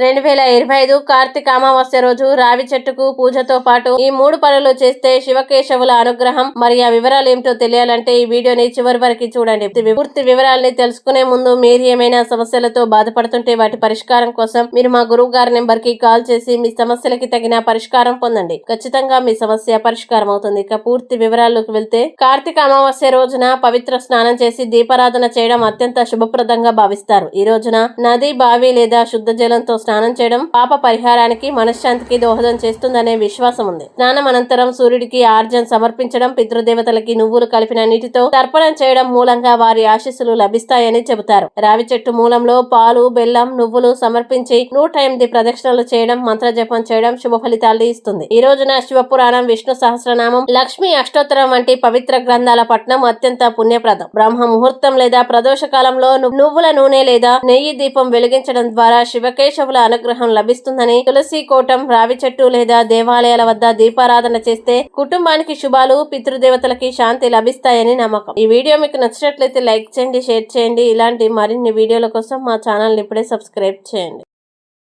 రెండు వేల ఇరవై ఐదు కార్తీక అమావాస్య రోజు రావి చెట్టుకు పూజతో పాటు ఈ మూడు పనులు చేస్తే శివకేశవుల అనుగ్రహం. మరి ఆ వివరాలు ఏమిటో తెలియాలంటే ఈ వీడియోని చివరి వరకు చూడండి. పూర్తి వివరాల్ని తెలుసుకునే ముందు మీరు ఏమైనా సమస్యలతో బాధపడుతుంటే వాటి పరిష్కారం కోసం మీరు మా గురువు గారి నెంబర్కి కాల్ చేసి మీ సమస్యలకి తగిన పరిష్కారం పొందండి. ఖచ్చితంగా మీ సమస్య పరిష్కారం అవుతుంది. ఇక పూర్తి వివరాల్లోకి వెళ్తే కార్తీక అమావాస్య రోజున పవిత్ర స్నానం చేసి దీపారాధన చేయడం అత్యంత శుభప్రదంగా భావిస్తారు. ఈ రోజున నది బావి లేదా శుద్ధ జలంతో స్నానం చేయడం పాప పరిహారానికి మనశ్శాంతికి దోహదం చేస్తుందనే విశ్వాసం ఉంది. స్నానం అనంతరం సూర్యుడికి ఆర్జన్ సమర్పించడం పితృదేవతలకి నువ్వులు కలిపిన నీటితో తర్పణం చేయడం మూలంగా వారి ఆశీస్సులు లభిస్తాయని చెబుతారు. రావి చెట్టు మూలంలో పాలు బెల్లం నువ్వులు సమర్పించి నూట ఎనిమిది ప్రదక్షిణలు చేయడం మంత్ర జపం చేయడం శుభ ఫలితాలు ఇస్తుంది. ఈ రోజున శివపురాణం విష్ణు సహస్రనామం లక్ష్మి అష్టోత్తరం వంటి పవిత్ర గ్రంథాల పట్నం అత్యంత పుణ్యప్రదం. బ్రహ్మ ముహూర్తం లేదా ప్రదోష కాలంలో నువ్వుల నూనె లేదా నెయ్యి దీపం వెలిగించడం ద్వారా శివకేశవుల అనుగ్రహం లభిస్తుందని తులసి కోటం రావి చెట్టు లేదా దేవాలయాల వద్ద దీపారాధన చేస్తే కుటుంబానికి శుభాలు పితృదేవతలకి శాంతి లభిస్తాయని నమ్మకం. ఈ వీడియో మీకు నచ్చినట్లయితే లైక్ చేయండి షేర్ చేయండి. ఇలాంటి మరిన్ని వీడియోల కోసం మా ఛానల్ ఇప్పుడే సబ్స్క్రైబ్ చేయండి.